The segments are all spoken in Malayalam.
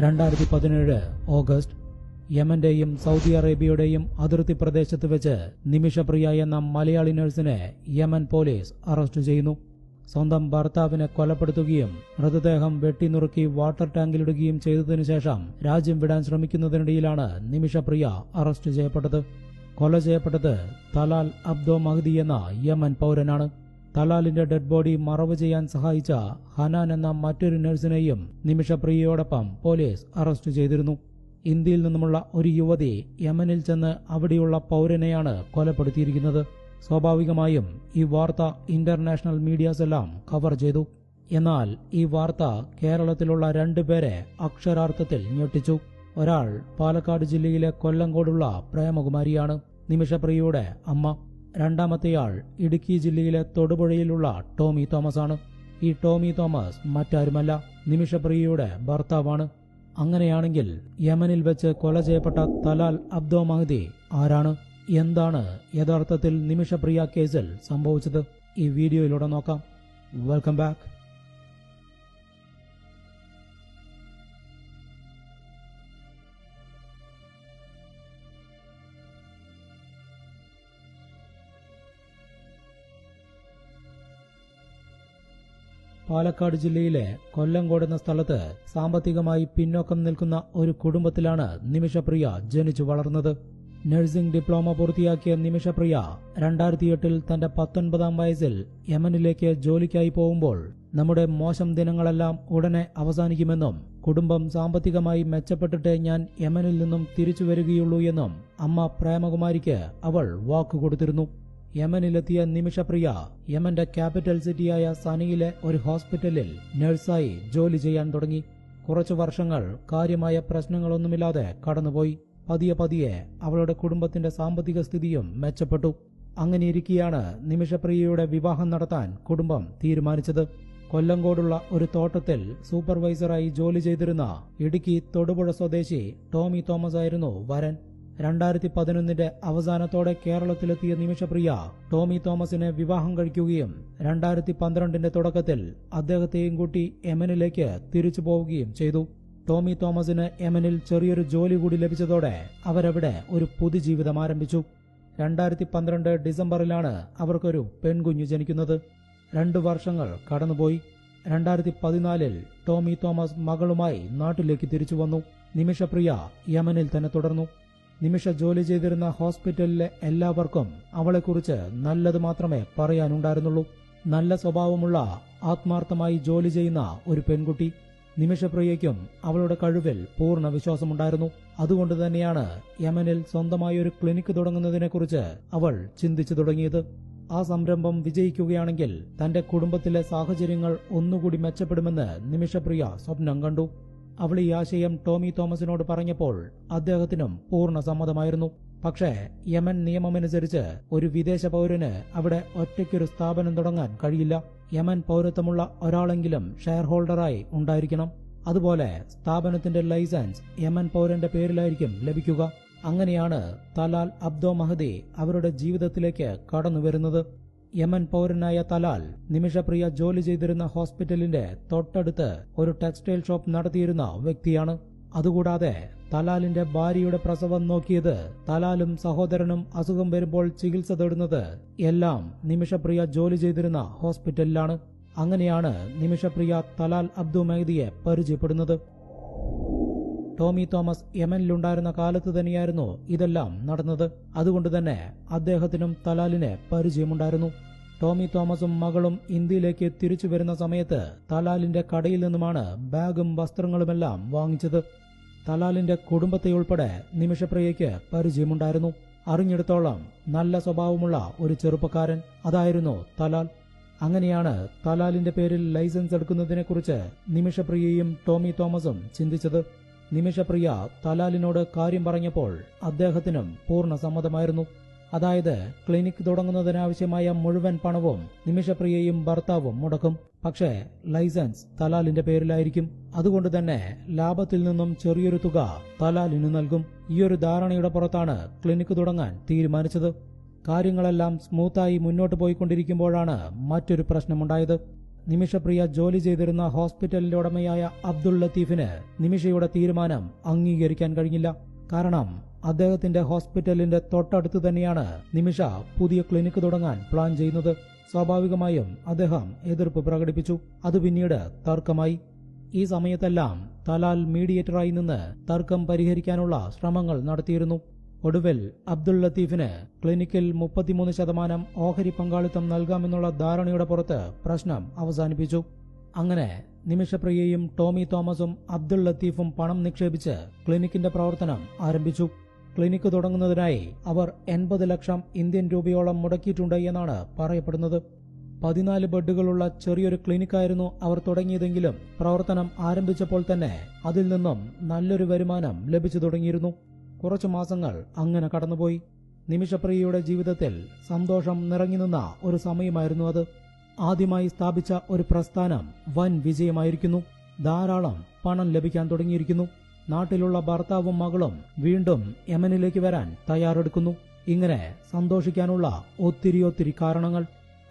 രണ്ടായിരത്തി പതിനേഴ് ഓഗസ്റ്റ് യമന്റെയും സൗദി അറേബ്യയുടെയും അതിർത്തി പ്രദേശത്ത് വെച്ച് നിമിഷപ്രിയ എന്ന മലയാളി നഴ്സിനെ യമൻ പോലീസ് അറസ്റ്റ് ചെയ്യുന്നു. സ്വന്തം ഭർത്താവിനെ കൊലപ്പെടുത്തുകയും മൃതദേഹം വെട്ടിനുറുക്കി വാട്ടർ ടാങ്കിലിടുകയും ചെയ്തതിനു ശേഷം രാജ്യം വിടാൻ ശ്രമിക്കുന്നതിനിടയിലാണ് നിമിഷപ്രിയ അറസ്റ്റ് ചെയ്യപ്പെട്ടത്. കൊല ചെയ്യപ്പെട്ടത് തലാൽ അബ്ദോ മഹദി എന്ന യമൻ പൗരനാണ്. തലാലിന്റെ ഡെഡ് ബോഡി മറവ് ചെയ്യാൻ സഹായിച്ച ഹനാൻ എന്ന മറ്റൊരു നഴ്സിനെയും നിമിഷപ്രിയയോടൊപ്പം പോലീസ് അറസ്റ്റ് ചെയ്തിരുന്നു. ഇന്ത്യയിൽ നിന്നുമുള്ള ഒരു യുവതി യമനിൽ ചെന്ന് അവിടെയുള്ള പൗരനെയാണ് കൊലപ്പെടുത്തിയിരിക്കുന്നത്. സ്വാഭാവികമായും ഈ വാർത്ത ഇന്റർനാഷണൽ മീഡിയാസ് എല്ലാം കവർ ചെയ്തു. എന്നാൽ ഈ വാർത്ത കേരളത്തിലുള്ള രണ്ടുപേരെ അക്ഷരാർത്ഥത്തിൽ ഞെട്ടിച്ചു. ഒരാൾ പാലക്കാട് ജില്ലയിലെ കൊല്ലങ്കോടുള്ള പ്രേമകുമാരിയാണ്. നിമിഷപ്രിയയുടെ അമ്മ. രണ്ടാമത്തെയാൾ ഇടുക്കി ജില്ലയിലെ തൊടുപുഴയിലുള്ള ടോമി തോമസ് ആണ് ഈ ടോമി തോമസ് മറ്റാരുമല്ല. നിമിഷപ്രിയയുടെ ഭർത്താവാണ്. അങ്ങനെയാണെങ്കിൽ യമനിൽ വെച്ച് കൊല ചെയ്യപ്പെട്ട തലാൽ അബ്ദോ മഹദി ആരാണ്? എന്താണ് യഥാർത്ഥത്തിൽ നിമിഷപ്രിയ കേസിൽ സംഭവിച്ചത്? ഈ വീഡിയോയിലൂടെ നോക്കാം. Welcome back. പാലക്കാട് ജില്ലയിലെ കൊല്ലങ്കോട് എന്ന സ്ഥലത്ത് സാമ്പത്തികമായി പിന്നോക്കം നിൽക്കുന്ന ഒരു കുടുംബത്തിലാണ് നിമിഷപ്രിയ ജനിച്ചു വളർന്നത്. നഴ്സിംഗ് ഡിപ്ലോമ പൂർത്തിയാക്കിയ നിമിഷപ്രിയ രണ്ടായിരത്തി എട്ടിൽ തന്റെ പത്തൊൻപതാം വയസ്സിൽ യമനിലേക്ക് ജോലിക്കായി പോകുമ്പോൾ നമ്മുടെ മോശം ദിനങ്ങളെല്ലാം ഉടനെ അവസാനിക്കുമെന്നും കുടുംബം സാമ്പത്തികമായി മെച്ചപ്പെട്ടിട്ട് ഞാൻ യമനിൽ നിന്നും തിരിച്ചു വരികയുള്ളൂ എന്നും അമ്മ പ്രേമകുമാരിക്ക് അവൾ വാക്കുകൊടുത്തിരുന്നു. യമനിലെത്തിയ നിമിഷപ്രിയ യമന്റെ ക്യാപിറ്റൽ സിറ്റിയായ സനിയിലെ ഒരു ഹോസ്പിറ്റലിൽ നഴ്സായി ജോലി ചെയ്യാൻ തുടങ്ങി. കുറച്ചു വർഷങ്ങൾ കാര്യമായ പ്രശ്നങ്ങളൊന്നുമില്ലാതെ കടന്നുപോയി. പതിയെ പതിയെ അവളുടെ കുടുംബത്തിന്റെ സാമ്പത്തിക സ്ഥിതിയും മെച്ചപ്പെട്ടു. അങ്ങനെയിരിക്കെയാണ് നിമിഷപ്രിയയുടെ വിവാഹം നടത്താൻ കുടുംബം തീരുമാനിച്ചത്. കൊല്ലങ്കോടുള്ള ഒരു തോട്ടത്തിൽ സൂപ്പർവൈസറായി ജോലി ചെയ്തിരുന്ന ഇടുക്കി തൊടുപുഴ സ്വദേശി ടോമി തോമസ് ആയിരുന്നു വരൻ. രണ്ടായിരത്തി പതിനൊന്നിന്റെ അവസാനത്തോടെ കേരളത്തിലെത്തിയ നിമിഷപ്രിയ ടോമി തോമസിനെ വിവാഹം കഴിക്കുകയും രണ്ടായിരത്തി പന്ത്രണ്ടിന്റെ തുടക്കത്തിൽ അദ്ദേഹത്തെയും കൂട്ടി യമനിലേക്ക് തിരിച്ചു പോവുകയും ചെയ്തു. ടോമി തോമസിന് യമനിൽ ചെറിയൊരു ജോലി കൂടി ലഭിച്ചതോടെ അവരവിടെ ഒരു പുതുജീവിതം ആരംഭിച്ചു. രണ്ടായിരത്തി പന്ത്രണ്ട് ഡിസംബറിലാണ് അവർക്കൊരു പെൺകുഞ്ഞു ജനിക്കുന്നത്. രണ്ടു വർഷങ്ങൾ കടന്നുപോയി. രണ്ടായിരത്തി പതിനാലിൽ ടോമി തോമസ് മകളുമായി നാട്ടിലേക്ക് തിരിച്ചു വന്നു. നിമിഷപ്രിയ യമനിൽ തന്നെ തുടർന്നു. നിമിഷ ജോലി ചെയ്തിരുന്ന ഹോസ്പിറ്റലിലെ എല്ലാവർക്കും അവളെക്കുറിച്ച് നല്ലത് മാത്രമേ പറയാനുണ്ടായിരുന്നുള്ളൂ. നല്ല സ്വഭാവമുള്ള ആത്മാർത്ഥമായി ജോലി ചെയ്യുന്ന ഒരു പെൺകുട്ടി. നിമിഷപ്രിയയ്ക്കും അവളുടെ കഴിവിൽ പൂർണ വിശ്വാസമുണ്ടായിരുന്നു. അതുകൊണ്ട് തന്നെയാണ് യമനിൽ സ്വന്തമായി ഒരു ക്ലിനിക്ക് തുടങ്ങുന്നതിനെക്കുറിച്ച് അവൾ ചിന്തിച്ചു തുടങ്ങിയത്. ആ സംരംഭം വിജയിക്കുകയാണെങ്കിൽ തന്റെ കുടുംബത്തിലെ സാഹചര്യങ്ങൾ ഒന്നുകൂടി മെച്ചപ്പെടുമെന്ന് നിമിഷപ്രിയ സ്വപ്നം കണ്ടു. അവൾ ഈ ആശയം ടോമി തോമസിനോട് പറഞ്ഞപ്പോൾ അദ്ദേഹത്തിനും പൂർണ സമ്മതമായിരുന്നു. പക്ഷേ യമൻ നിയമമനുസരിച്ച് ഒരു വിദേശ പൗരന് അവിടെ ഒറ്റയ്ക്കൊരു സ്ഥാപനം തുടങ്ങാൻ കഴിയില്ല. യമൻ പൗരത്വമുള്ള ഒരാളെങ്കിലും ഷെയർ ഹോൾഡറായി ഉണ്ടായിരിക്കണം. അതുപോലെ സ്ഥാപനത്തിന്റെ ലൈസൻസ് യമൻ പൗരന്റെ പേരിലായിരിക്കും ലഭിക്കുക. അങ്ങനെയാണ് തലാൽ അബ്ദോ മഹദി അവരുടെ ജീവിതത്തിലേക്ക് കടന്നു വരുന്നത് യമൻ പൗരനായ തലാൽ നിമിഷപ്രിയ ജോലി ചെയ്തിരുന്ന ഹോസ്പിറ്റലിന്റെ തൊട്ടടുത്ത് ഒരു ടെക്സ്റ്റൈൽ ഷോപ്പ് നടത്തിയിരുന്ന വ്യക്തിയാണ്. അതുകൂടാതെ തലാലിന്റെ ഭാര്യയുടെ പ്രസവം നോക്കിയത് തലാലും സഹോദരനും അസുഖം വരുമ്പോൾ ചികിത്സ തേടുന്നത് എല്ലാം നിമിഷപ്രിയ ജോലി ചെയ്തിരുന്ന ഹോസ്പിറ്റലിലാണ്. അങ്ങനെയാണ് നിമിഷപ്രിയ തലാൽ അബ്ദു മൈദിയെ പരിചയപ്പെടുന്നത്. ടോമി തോമസ് യമനിലുണ്ടായിരുന്ന കാലത്ത് തന്നെയായിരുന്നു ഇതെല്ലാം നടന്നത്. അതുകൊണ്ട് തന്നെ അദ്ദേഹത്തിനും തലാലിന് പരിചയമുണ്ടായിരുന്നു. ടോമി തോമസും മകളും ഇന്ത്യയിലേക്ക് തിരിച്ചു വരുന്ന സമയത്ത് തലാലിന്റെ കടയിൽ നിന്നുമാണ് ബാഗും വസ്ത്രങ്ങളുമെല്ലാം വാങ്ങിച്ചത്. തലാലിന്റെ കുടുംബത്തെ ഉൾപ്പെടെ നിമിഷപ്രിയയ്ക്ക് പരിചയമുണ്ടായിരുന്നു. അറിഞ്ഞെടുത്തോളം നല്ല സ്വഭാവമുള്ള ഒരു ചെറുപ്പക്കാരൻ അതായിരുന്നു തലാൽ. അങ്ങനെയാണ് തലാലിന്റെ പേരിൽ ലൈസൻസ് എടുക്കുന്നതിനെക്കുറിച്ച് നിമിഷപ്രിയയും ടോമി തോമസും ചിന്തിച്ചത്. നിമിഷപ്രിയ തലാലിനോട് കാര്യം പറഞ്ഞപ്പോൾ അദ്ദേഹത്തിനും പൂർണ സമ്മതമായിരുന്നു. അതായത് ക്ലിനിക് തുടങ്ങുന്നതിനാവശ്യമായ മുഴുവൻ പണവും നിമിഷപ്രിയയും ഭർത്താവും മുടക്കും. പക്ഷേ ലൈസൻസ് തലാലിന്റെ പേരിലായിരിക്കും. അതുകൊണ്ട് തന്നെ ലാഭത്തിൽ നിന്നും ചെറിയൊരു തുക തലാലിന് നൽകും. ഈയൊരു ധാരണയുടെ പുറത്താണ് ക്ലിനിക് തുടങ്ങാൻ തീരുമാനിച്ചത്. കാര്യങ്ങളെല്ലാം സ്മൂത്തായി മുന്നോട്ട് പോയിക്കൊണ്ടിരിക്കുമ്പോഴാണ് മറ്റൊരു പ്രശ്നമുണ്ടായത്. നിമിഷപ്രിയ ജോലി ചെയ്തിരുന്ന ഹോസ്പിറ്റലിന്റെ ഉടമയായ അബ്ദുൾ ലത്തീഫിന് നിമിഷയുടെ തീരുമാനം അംഗീകരിക്കാൻ കഴിഞ്ഞില്ല. കാരണം അദ്ദേഹത്തിന്റെ ഹോസ്പിറ്റലിന്റെ തൊട്ടടുത്ത് തന്നെയാണ് നിമിഷ പുതിയ ക്ലിനിക്ക് തുടങ്ങാൻ പ്ലാൻ ചെയ്യുന്നത്. സ്വാഭാവികമായും അദ്ദേഹം എതിർപ്പ് പ്രകടിപ്പിച്ചു. അത് പിന്നീട് തർക്കമായി. ഈ സമയത്തെല്ലാം തലാൽ മീഡിയേറ്ററായി നിന്ന് തർക്കം പരിഹരിക്കാനുള്ള ശ്രമങ്ങൾ നടത്തിയിരുന്നു. ഒടുവിൽ അബ്ദുൾ ലത്തീഫിന് ക്ലിനിക്കിൽ മുപ്പത്തിമൂന്ന് ശതമാനം ഓഹരി പങ്കാളിത്തം നൽകാമെന്നുള്ള ധാരണയുടെ പുറത്ത് പ്രശ്നം അവസാനിപ്പിച്ചു. അങ്ങനെ നിമിഷപ്രിയയും ടോമി തോമസും അബ്ദുൾ ലത്തീഫും പണം നിക്ഷേപിച്ച് ക്ലിനിക്കിന്റെ പ്രവർത്തനം ആരംഭിച്ചു. ക്ലിനിക്ക് തുടങ്ങുന്നതിനായി അവർ എൺപത് ലക്ഷം ഇന്ത്യൻ രൂപയോളം മുടക്കിയിട്ടുണ്ട് എന്നാണ് പറയപ്പെടുന്നത്. പതിനാല് ബെഡുകളുള്ള ചെറിയൊരു ക്ലിനിക്കായിരുന്നു അവർ തുടങ്ങിയതെങ്കിലും പ്രവർത്തനം ആരംഭിച്ചപ്പോൾ തന്നെ അതിൽ നിന്നും നല്ലൊരു വരുമാനം ലഭിച്ചു തുടങ്ങിയിരുന്നു. കുറച്ചു മാസങ്ങൾ അങ്ങനെ കടന്നുപോയി. നിമിഷപ്രിയയുടെ ജീവിതത്തിൽ സന്തോഷം നിറങ്ങിനിന്ന നിന്ന ഒരു സമയമായിരുന്നു അത്. ആദ്യമായി സ്ഥാപിച്ച ഒരു പ്രസ്ഥാനം വൻ വിജയമായിരിക്കുന്നു. ധാരാളം പണം ലഭിക്കാൻ തുടങ്ങിയിരിക്കുന്നു. നാട്ടിലുള്ള ഭർത്താവും മകളും വീണ്ടും യമനിലേക്ക് വരാൻ തയ്യാറെടുക്കുന്നു. ഇങ്ങനെ സന്തോഷിക്കാനുള്ള ഒത്തിരി ഒത്തിരി കാരണങ്ങൾ.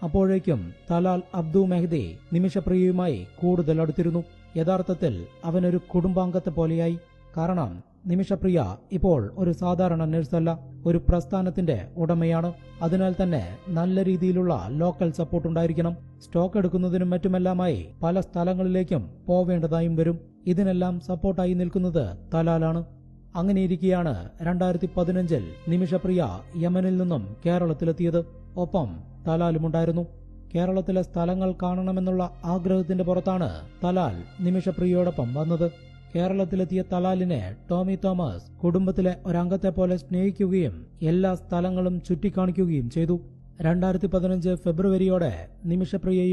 അപ്പോഴേക്കും തലാൽ അബ്ദു മെഹ്ദി നിമിഷപ്രിയയുമായി കൂടുതൽ അടുത്തിരുന്നു. യഥാർത്ഥത്തിൽ അവനൊരു കുടുംബാംഗത്തെ പോലെയായി. കാരണം നിമിഷപ്രിയ ഇപ്പോൾ ഒരു സാധാരണ നഴ്സല്ല ഒരു പ്രസ്ഥാനത്തിന്റെ ഉടമയാണ്. അതിനാൽ തന്നെ നല്ല രീതിയിലുള്ള ലോക്കൽ സപ്പോർട്ട് ഉണ്ടായിരിക്കണം. സ്റ്റോക്ക് എടുക്കുന്നതിനും മറ്റുമെല്ലാമായി പല സ്ഥലങ്ങളിലേക്കും പോവേണ്ടതായും വരും. ഇതിനെല്ലാം സപ്പോർട്ടായി നിൽക്കുന്നത് തലാലാണ്. അങ്ങനെയിരിക്കെയാണ് രണ്ടായിരത്തി പതിനഞ്ചിൽ നിമിഷപ്രിയ യമനിൽ നിന്നും കേരളത്തിലെത്തിയത്. ഒപ്പം തലാലുമുണ്ടായിരുന്നു. കേരളത്തിലെ സ്ഥലങ്ങൾ കാണണമെന്നുള്ള ആഗ്രഹത്തിന്റെ പുറത്താണ് തലാൽ നിമിഷപ്രിയയോടൊപ്പം വന്നത്. കേരളത്തിലെത്തിയ തലാലിനെ ടോമി തോമസ് കുടുംബത്തിലെ ഒരംഗത്തെ പോലെ സ്നേഹിക്കുകയും എല്ലാ സ്ഥലങ്ങളും ചുറ്റിക്കാണിക്കുകയും ചെയ്തു. രണ്ടായിരത്തി പതിനഞ്ച് ഫെബ്രുവരിയോടെ നിമിഷപ്രിയയും